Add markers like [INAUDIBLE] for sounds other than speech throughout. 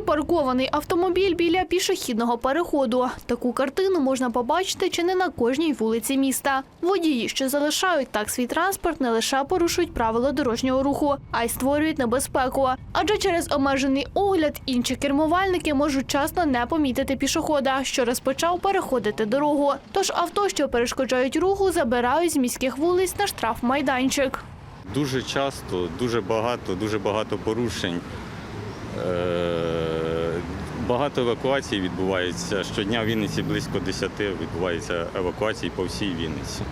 Припаркований автомобіль біля пішохідного переходу. Таку картину можна побачити чи не на кожній вулиці міста. Водії, що залишають так свій транспорт, не лише порушують правила дорожнього руху, а й створюють небезпеку. Адже через обмежений огляд інші кермувальники можуть часно не помітити пішохода, що розпочав переходити дорогу. Тож авто, що перешкоджають руху, забирають з міських вулиць на штрафмайданчик. Дуже часто, дуже багато, дуже багато порушень. Е, Багато евакуацій відбувається. Щодня в Вінниці близько 10 відбувається евакуацій по всій Вінниці.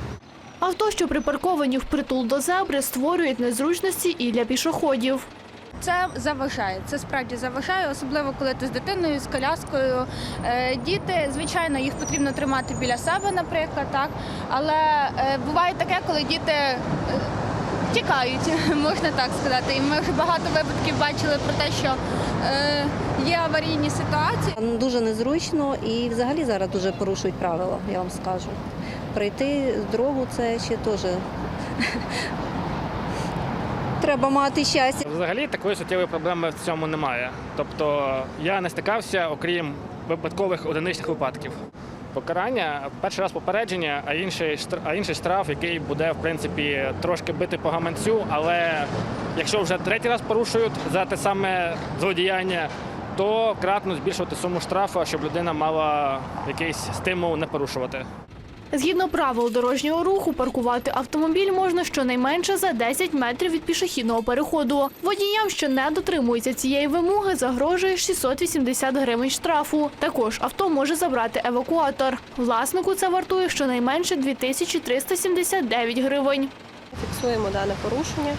Авто, що припарковані впритул до зебри, створюють незручності і для пішоходів. Це заважає. Це справді заважає, особливо коли ти з дитиною, з коляскою. Е, Діти, звичайно, їх потрібно тримати біля себе, наприклад, так. Але е, буває таке, коли діти е, тікають, [LAUGHS] можна так сказати. І ми вже багато випадків бачили про те, що е, є аварійні ситуації. Дуже незручно і взагалі зараз дуже порушують правила, я вам скажу. Пройти дорогу це ще теж [LAUGHS] треба мати щастя. Взагалі такої суттєвої проблеми в цьому немає. Тобто я не стикався, окрім випадкових одиничних випадків. Покарання перший раз попередження, а інший а інший штраф, який буде в принципі трошки бити по гаманцю. Але якщо вже третій раз порушують за те саме злодіяння, то кратно збільшувати суму штрафу, щоб людина мала якийсь стимул не порушувати. Згідно правил дорожнього руху, паркувати автомобіль можна щонайменше за 10 метрів від пішохідного переходу. Водіям, що не дотримуються цієї вимоги, загрожує 680 гривень штрафу. Також авто може забрати евакуатор. Власнику це вартує щонайменше 2379 гривень. фіксуємо дане порушення,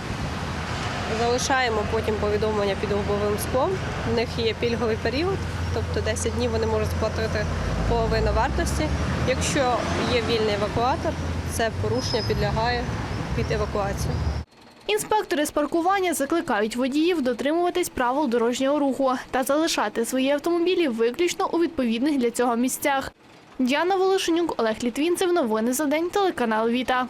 залишаємо потім повідомлення під лобовим склом. В них є пільговий період, тобто 10 днів вони можуть сплатити половину вартості. Якщо є вільний евакуатор, це порушення підлягає під евакуацію. Інспектори з паркування закликають водіїв дотримуватись правил дорожнього руху та залишати свої автомобілі виключно у відповідних для цього місцях. Діана Волошенюк, Олег Літвінцев. Новини за день. Телеканал Віта.